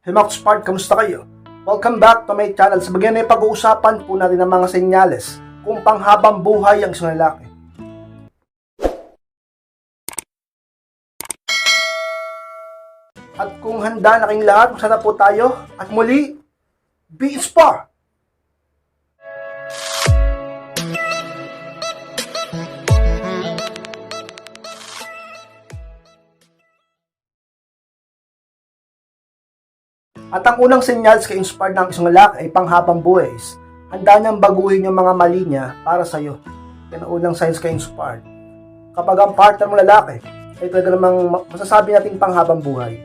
Hey mga Spark, kamusta kayo? Welcome back to my channel. Sa bagyan ay pag-uusapan po natin ang mga senyales kung panghabang buhay ang isang lalaki. At kung handa na kayong lahat, masana po tayo. At muli, be inspired! At ang unang senyals kay inspired ng isang lalaki ay panghabang buhay. Handa niyang baguhin yung mga mali niya para sa iyo. Yan ang unang signs kay inspired. Kapag ang partner mo lalaki, ay talaga namang ma- masasabi nating panghabang buhay.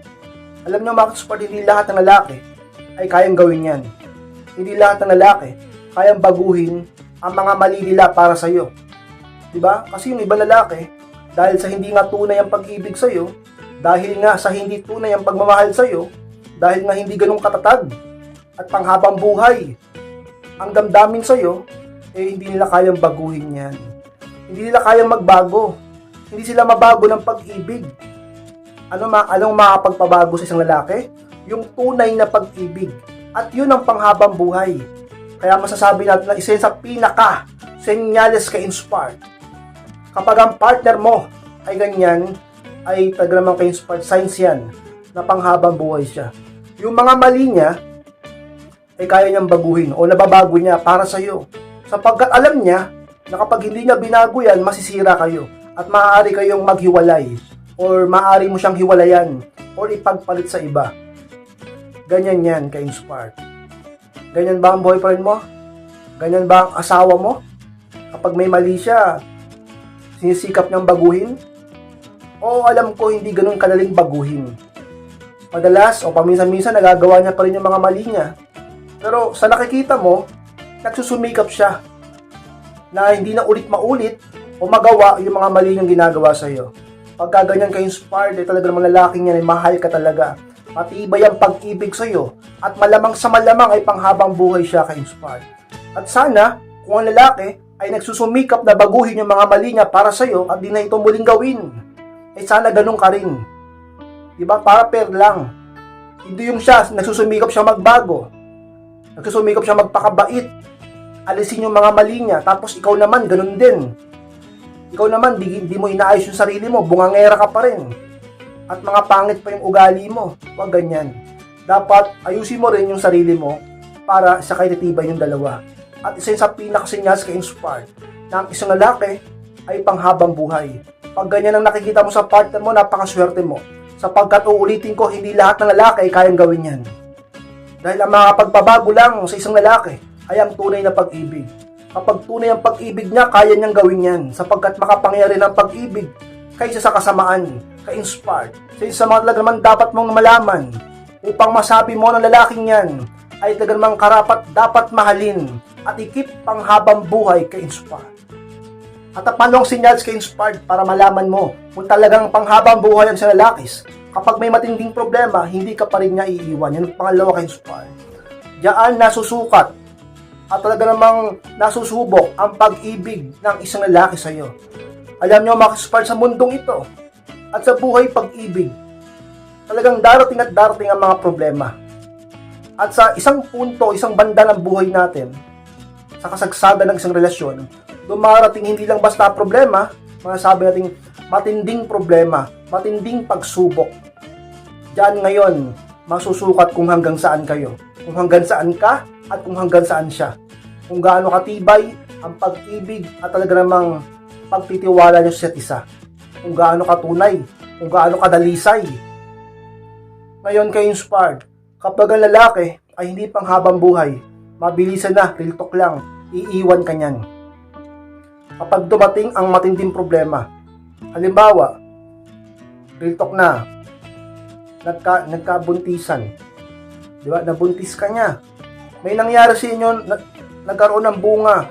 Alam niyo mga inspired, hindi lahat ng lalaki ay kayang gawin yan. Hindi lahat ng lalaki kayang baguhin ang mga mali nila para sa iyo. 'Di ba? Kasi yung ibang lalaki, dahil sa hindi nga tunay ang pag-ibig sa iyo, dahil nga sa hindi tunay ang pagmamahal sa iyo, dahil nga hindi ganun katatag at panghabang buhay ang damdamin sa iyo, eh hindi nila kayang baguhin yan. Hindi nila kayang magbago. Hindi sila mabago ng pag-ibig. Ano ma anong makapagpabago sa isang lalaki? Yung tunay na pag-ibig. At yun ang panghabang buhay. Kaya masasabi natin na isa sa pinaka senyales ka inspired. Kapag ang partner mo ay ganyan, ay tagamang ka-inspired signs yan na panghabang buhay siya. Yung mga mali niya, ay kaya niyang baguhin o nababago niya para sa iyo. Sapagkat alam niya na kapag hindi niya binago yan, masisira kayo at maaari kayong maghiwalay or maaari mo siyang hiwalayan or ipagpalit sa iba. Ganyan yan ka-inspired. Ganyan ba ang boyfriend mo? Ganyan ba ang asawa mo? Kapag may mali siya, sinisikap niyang baguhin? O alam ko hindi ganun kadaling baguhin. Madalas o paminsan-minsan nagagawa niya pa rin yung mga mali niya. Pero sa nakikita mo, nagsusumikap siya na hindi na ulit maulit o magawa yung mga mali niyang ginagawa sa iyo. Pagka ganyan ka inspired, eh, talaga naman lalaking yan ay mahal ka talaga. Matibay ang pag-ibig sa iyo at malamang sa malamang ay panghabang buhay siya ka inspired. At sana, kung ang lalaki ay nagsusumikap na baguhin yung mga mali niya para sa iyo at di na ito muling gawin, ay sana ganun ka rin. Diba? Para pair lang. Hindi yung siya, nagsusumikap siya magbago. Nagsusumikap siya magpakabait. Alisin yung mga mali niya. Tapos ikaw naman, ganun din. Ikaw naman, di, di mo inaayos yung sarili mo. Bungangera ka pa rin. At mga pangit pa yung ugali mo. Huwag ganyan. Dapat ayusin mo rin yung sarili mo para sa kaititibay yung dalawa. At isa yun sa pinakasinyas ka inspired na ang isang lalaki ay panghabang buhay. Pag ganyan ang nakikita mo sa partner mo, napakaswerte mo. Sapagkat uulitin ko, hindi lahat ng lalaki ay kayang gawin yan. Dahil ang mga pagbabago lang sa isang lalaki ay ang tunay na pag-ibig. Kapag tunay ang pag-ibig niya, kaya niyang gawin yan sapagkat makapangyari ng pag-ibig kaysa sa kasamaan, ka-inspired. Sa isa mga talaga naman dapat mong malaman upang masabi mo ng lalaking yan ay talaga namang karapat dapat mahalin at ikip panghabang buhay ka-inspired. At ang panong sinyals ka-inspired para malaman mo kung talagang panghabang buhay ang sa lalakis. Kapag may matinding problema, hindi ka pa rin niya iiwan. Yan ang pangalawa ka-inspired. Diyan nasusukat at talaga namang nasusubok ang pag-ibig ng isang lalaki sa iyo. Alam niyo mga ka-inspired sa mundong ito at sa buhay pag-ibig, talagang darating at darating ang mga problema. At sa isang punto, isang banda ng buhay natin, sa kasagsagan ng isang relasyon, dumarating hindi lang basta problema, masasabi natin matinding problema, matinding pagsubok. Diyan ngayon, masusukat kung hanggang saan kayo. Kung hanggang saan ka at kung hanggang saan siya. Kung gaano katibay ang pag-ibig at talaga namang pagtitiwala niyo sa isa. Kung gaano katunay, kung gaano kadalisay. Ngayon kayo inspired. Kapag ang lalaki ay hindi pang habang buhay, mabilisan na, real talk lang, iiwan ka niyan kapag dumating ang matinding problema. Halimbawa, real talk na, nagka, nagkabuntisan. Di ba? Nabuntis ka niya. May nangyari sa inyo, na, nagkaroon ng bunga.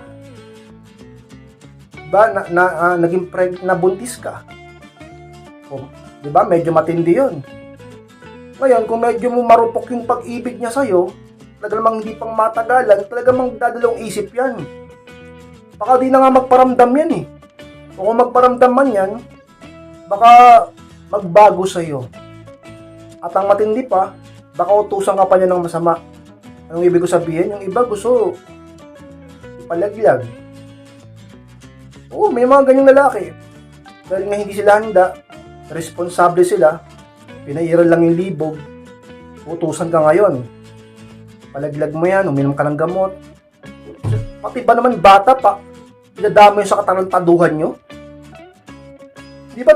Di? Na, na, ah, naging preg, nabuntis ka. Di ba? Medyo matindi yun. Ngayon, kung medyo mo marupok yung pag-ibig niya sa'yo, talaga namang hindi pang matagalan, talaga mang dadalong isip yan. Baka di na nga magparamdam yan eh. O kung magparamdam man yan, baka magbago sa'yo. At ang matindi pa, Baka utusan ka pa niya ng masama. Anong ibig ko sabihin? Yung iba gusto palaglag. Oo, may mga ganyang lalaki. Dahil nga hindi sila handa, responsable sila, pinairal lang yung libog, utusan ka ngayon. Palaglag mo yan, uminom ka ng gamot. Pati ba naman bata pa, pinadama yun sa katarantaduhan nyo? Di ba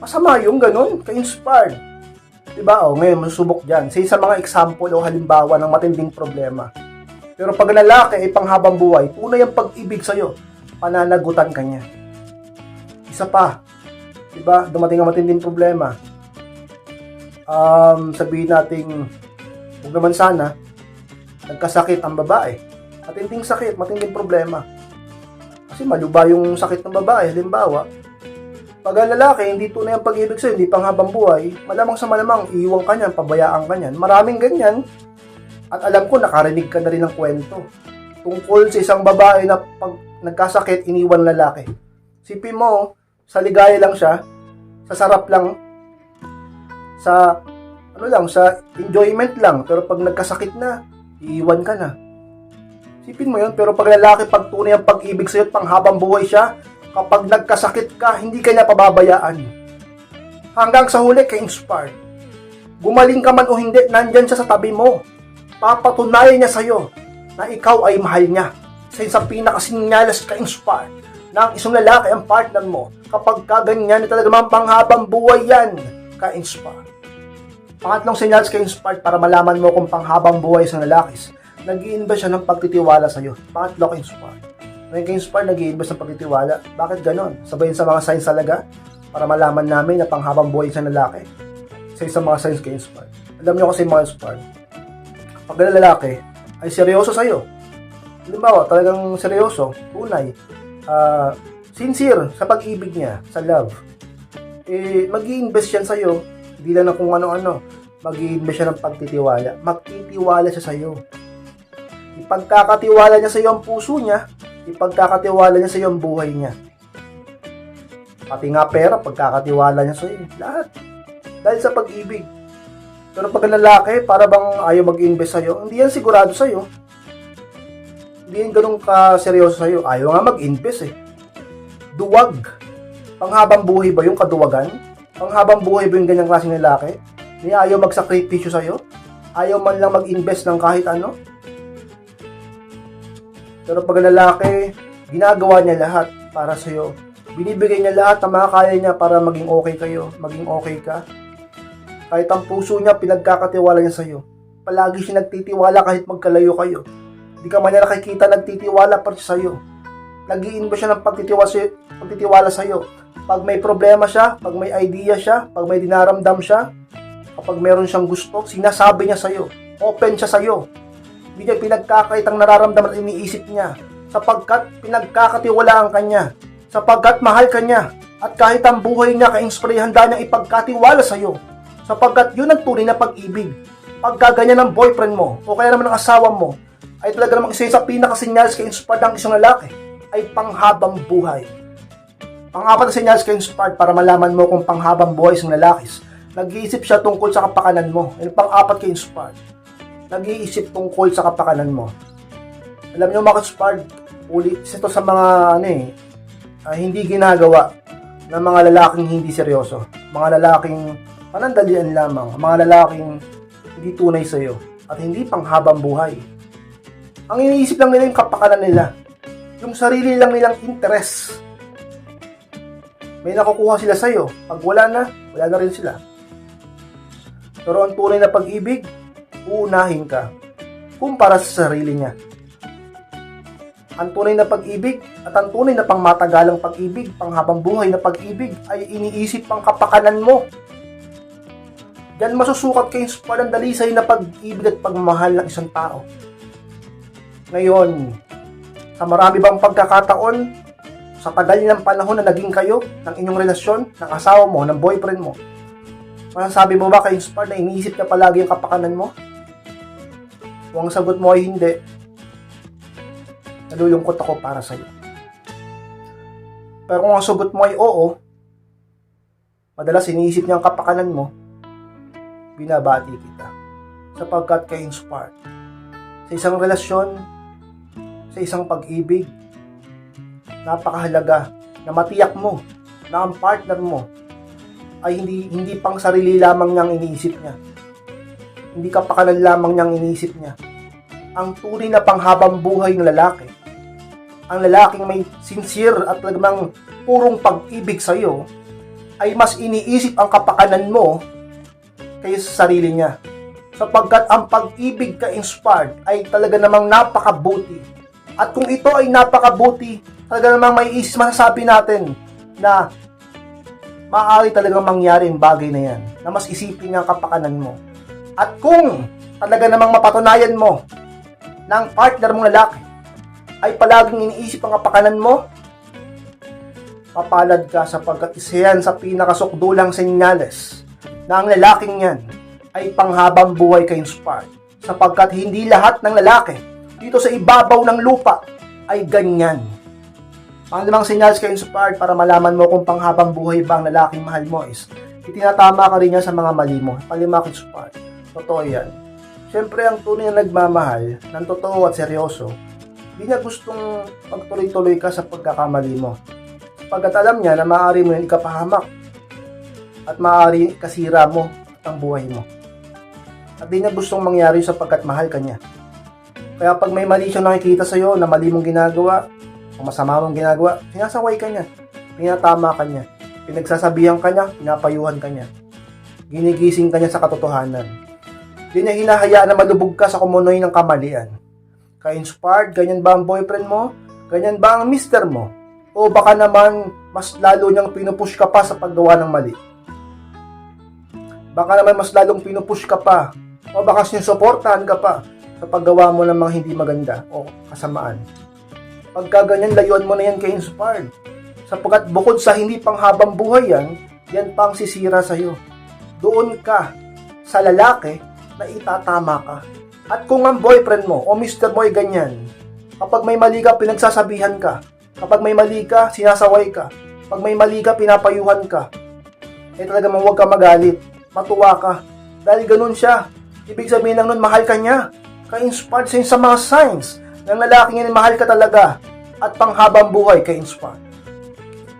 masama yung ganun, ka-inspired? Di ba? O, ngayon, masusubok dyan. Sa isang mga example o halimbawa ng matinding problema. Pero pag lalaki ay panghabang buhay, tunay ang pag-ibig sa'yo, pananagutan ka niya. Isa pa, di ba? Dumating ang matinding problema. Um, sabihin nating, huwag naman sana, nagkasakit ang babae. Matinding sakit, matinding problema. Kasi maluba yung sakit ng babae, halimbawa, pag ang lalaki, hindi tunay ang pag-ibig sa'yo, hindi pang habang buhay, malamang sa malamang, iiwan ka niyan, pabayaan ka niyan. Maraming ganyan. At alam ko, nakarinig ka na rin ng kwento. Tungkol sa isang babae na pag nagkasakit, iniwan lalaki. Sipin mo, sa ligaya lang siya, sa sarap lang, sa ano lang, sa enjoyment lang. Pero pag nagkasakit na, iiwan ka na. Sipin mo yun, pero pag lalaki, pag tunay ang pag-ibig sa'yo at panghabang buhay siya, kapag nagkasakit ka, hindi ka niya pababayaan. Hanggang sa huli, ka-inspired. Gumaling ka man o hindi, nandyan siya sa tabi mo. Papatunayan niya sa'yo na ikaw ay mahal niya. Sa isang pinakasinyalas ka-inspired na ang isang lalaki ang partner mo. Kapag kaganyan, talaga mga panghabang buhay yan, ka-inspired. Pangatlong senyales ka-inspired para malaman mo kung panghabang buhay sa lalaki nag invest siya ng pagtitiwala sa'yo. Pangatlo ka-inspired. Ngayon ka-inspired, nag invest ng pagtitiwala. Bakit ganon? Sabayin sa mga signs talaga para malaman namin na panghabang buhay sa lalaki. Sa isang mga signs ka-inspired. Alam niyo kasi mga inspired. Pag lalaki ay seryoso sa'yo. Halimbawa, talagang seryoso, tunay, ah, sincere sa pag-ibig niya, sa love. Eh, mag invest yan sa'yo. Hindi lang na kung ano-ano. mag invest siya ng pagtitiwala. Magtitiwala siya sa'yo. Ipagkakatiwala niya sa iyo ang puso niya, ipagkakatiwala niya sa iyo ang buhay niya. Pati nga pera, pagkakatiwala niya sa iyo. Lahat. Dahil sa pag-ibig. Pero pag lalaki, para bang ayaw mag-invest sa iyo, hindi yan sigurado sa iyo. Hindi yan ganun ka-seryoso sa iyo. Ayaw nga mag-invest eh. Duwag. Panghabang buhay ba yung kaduwagan? Panghabang buhay ba yung ganyang klaseng lalaki? Hindi ayaw magsakripisyo sa iyo? Ayaw man lang mag-invest ng kahit ano? Pero pag lalaki, ginagawa niya lahat para sa iyo. Binibigay niya lahat ng mga kaya niya para maging okay kayo, maging okay ka. Kahit ang puso niya, pinagkakatiwala niya sa iyo. Palagi siya nagtitiwala kahit magkalayo kayo. Hindi ka man niya nakikita nagtitiwala pa siya sa iyo. Nag-iinba siya ng pagtitiwala sa pagtitiwala sa iyo. Pag may problema siya, pag may idea siya, pag may dinaramdam siya, kapag meron siyang gusto, sinasabi niya sa iyo. Open siya sa iyo hindi niya pinagkakaitang nararamdaman at iniisip niya sapagkat pinagkakatiwalaan ka niya sapagkat mahal ka niya at kahit ang buhay niya ka-inspire handa niyang ipagkatiwala sa iyo sapagkat yun ang tunay na pag-ibig. Pagkaganyan ng boyfriend mo o kaya naman ng asawa mo ay talaga namang isa sa pinakasinyals ka-inspired ng isang lalaki ay panghabang buhay. Pang-apat na senyales ka-inspired para malaman mo kung panghabang buhay isang lalaki. Nag-iisip siya tungkol sa kapakanan mo. Yung pang-apat ka-inspired nag-iisip tungkol sa kapakanan mo. Alam niyo mga Spard, uli, ito sa mga ano eh, uh, hindi ginagawa ng mga lalaking hindi seryoso. Mga lalaking panandalian lamang. Mga lalaking hindi tunay sa iyo at hindi panghabang buhay. Ang iniisip lang nila yung kapakanan nila. Yung sarili lang nilang interest. May nakukuha sila sa iyo. Pag wala na, wala na rin sila. Pero ang tunay na pag-ibig, uunahin ka kumpara sa sarili niya. Ang tunay na pag-ibig at ang tunay na pangmatagalang pag-ibig, panghabang buhay na pag-ibig ay iniisip pang kapakanan mo. Diyan masusukat kayo sa panandalisay na pag-ibig at pagmamahal ng isang tao. Ngayon, sa marami bang pagkakataon, sa tagal ng panahon na naging kayo, ng inyong relasyon, ng asawa mo, ng boyfriend mo, masasabi mo ba ka-inspired na iniisip na palagi ang kapakanan mo? Kung ang sagot mo ay hindi, nalulungkot ako para sa iyo. Pero kung ang sagot mo ay oo, madalas iniisip niya ang kapakanan mo, binabati kita. Sapagkat kay inspired. Sa isang relasyon, sa isang pag-ibig, napakahalaga na matiyak mo na ang partner mo ay hindi hindi pang sarili lamang niyang iniisip niya. Hindi kapakanan lamang niyang iniisip niya. Ang tunay na panghabang buhay ng lalaki, ang lalaking may sincere at talagang purong pag-ibig sa iyo, ay mas iniisip ang kapakanan mo kaysa sa sarili niya. Sapagkat ang pag-ibig ka-inspired ay talaga namang napakabuti. At kung ito ay napakabuti, talaga namang may isip masasabi natin na maaari talagang mangyari ang bagay na yan na mas isipin ang kapakanan mo. At kung talaga namang mapatunayan mo na ang partner mong lalaki ay palaging iniisip ang kapakanan mo, papalad ka sapagkat isa yan sa pinakasukdulang senyales na ang lalaking yan ay panghabang buhay ka inspired sapagkat hindi lahat ng lalaki dito sa ibabaw ng lupa ay ganyan. Ang limang senyales ka inspired para malaman mo kung panghabang buhay ba ang lalaking mahal mo is itinatama ka rin niya sa mga mali mo. Palima ka inspired. Totoo yan. Siyempre, ang tunay na nagmamahal ng totoo at seryoso, hindi niya gustong magtuloy-tuloy ka sa pagkakamali mo. Pagkat alam niya na maaari mo yan ikapahamak at maaari kasira mo ang buhay mo. At di niya gustong mangyari sapagkat mahal ka niya. Kaya pag may mali siyang nakikita sa'yo na mali mong ginagawa, o masama mong ginagawa, sinasaway ka niya. Pinatama ka niya. Pinagsasabihan ka niya, pinapayuhan ka niya. Ginigising ka niya sa katotohanan. Di niya hinahayaan na malubog ka sa kumunoy ng kamalian. Ka-inspired, ganyan ba ang boyfriend mo? Ganyan ba ang mister mo? O baka naman mas lalo niyang pinupush ka pa sa paggawa ng mali? Baka naman mas lalong pinupush ka pa o baka sinusuportahan ka pa sa paggawa mo ng mga hindi maganda o kasamaan. Pagka ganyan, layuan mo na yan kay inspired. Sapagkat bukod sa hindi panghabang buhay yan, yan pang sisira sa'yo. Doon ka sa lalaki na itatama ka. At kung ang boyfriend mo o mister mo ay ganyan, kapag may mali ka, pinagsasabihan ka. Kapag may mali ka, sinasaway ka. Pag may mali ka, pinapayuhan ka. Eh talaga huwag ka magalit. Matuwa ka. Dahil ganun siya. Ibig sabihin lang nun, mahal ka niya. Ka-inspired sa sa mga signs ng lalaking yan, mahal ka talaga. At panghabang buhay ka-inspired.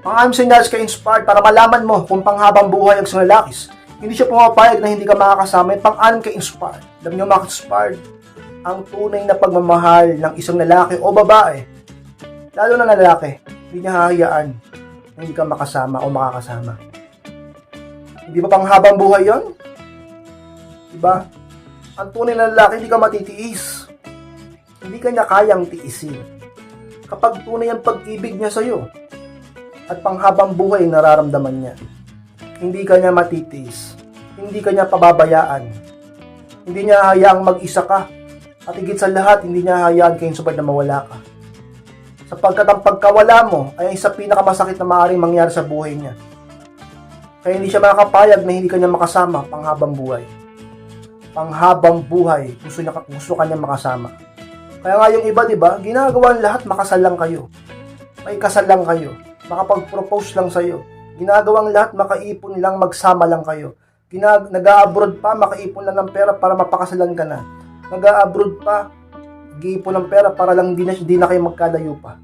Pang-anim sinyals ka-inspired para malaman mo kung panghabang buhay ang isang lalakis. Hindi siya pumapayag na hindi ka makakasama. Yung pang-anim ka-inspired. Alam niyo mga inspired ang tunay na pagmamahal ng isang lalaki o babae, lalo na lalaki, hindi niya hahayaan na hindi ka makasama o makakasama. Hindi ba panghabang buhay yon? Diba? Ang tunay na lalaki, hindi ka matitiis. Hindi ka niya kayang tiisin. Kapag tunay ang pag-ibig niya sa'yo, at panghabang buhay nararamdaman niya, hindi ka niya matitiis. Hindi ka niya pababayaan. Hindi niya hayaang mag-isa ka. At higit sa lahat, hindi niya hayaan kayong subad na mawala ka. Sapagkat ang pagkawala mo ay isa pinakamasakit na maaaring mangyari sa buhay niya. Kaya hindi siya makakapayag na hindi kanya makasama panghabang buhay. Panghabang buhay, gusto, niya, gusto kanya makasama. Kaya nga yung iba, di ba, ginagawa lahat makasal lang kayo. May kasal lang kayo. Makapag-propose lang sa'yo. Ginagawang lahat makaipon lang, magsama lang kayo. Ginag nag-abroad pa, makaipon lang ng pera para mapakasalan ka na. Nag-abroad pa, giipon ng pera para lang di na, di na kayo magkalayo pa.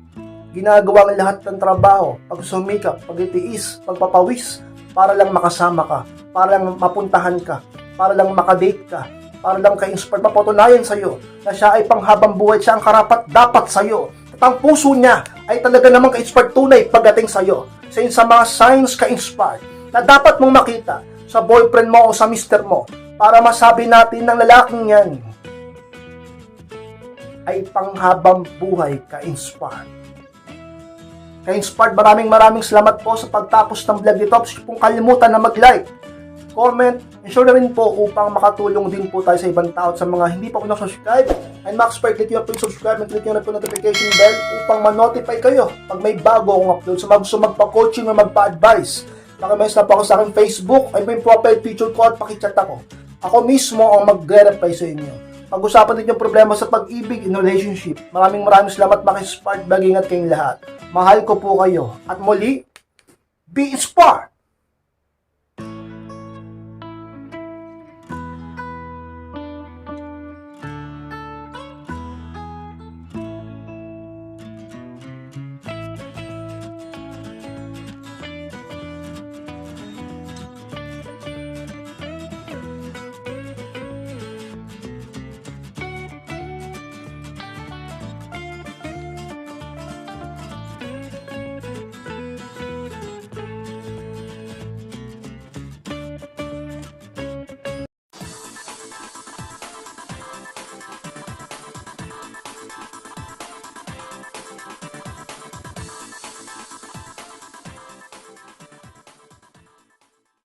Ginagawa ang lahat ng trabaho, pagsumikap, pagtitiis, pagpapawis, para lang makasama ka, para lang mapuntahan ka, para lang makadate ka, para lang ka-inspire, mapatunayan sa'yo na siya ay panghabang buhay, siya ang karapat dapat sa'yo. At ang puso niya ay talaga namang ka-inspire tunay pagdating sa'yo. Sa sa mga signs ka-inspire na dapat mong makita sa boyfriend mo o sa mister mo para masabi natin ng lalaking yan ay panghabang buhay ka-inspired. Ka-inspired, maraming maraming salamat po sa pagtapos ng vlog nito. Huwag pong kalimutan na mag-like, comment, and share na rin po upang makatulong din po tayo sa ibang tao at sa mga hindi pa po subscribe And Max Spark, click nyo po yung subscribe and click nyo na po notification bell upang ma-notify kayo pag may bago akong upload. So, gusto magpa-coaching o magpa-advise, pakimess na po ako sa aking Facebook, ay yung profile picture ko at pakichat ako. Ako mismo ang mag-reply sa inyo. Pag-usapan din yung problema sa pag-ibig in relationship. Maraming maraming salamat Max Spark. Mag-ingat kayong lahat. Mahal ko po kayo. At muli, be inspired!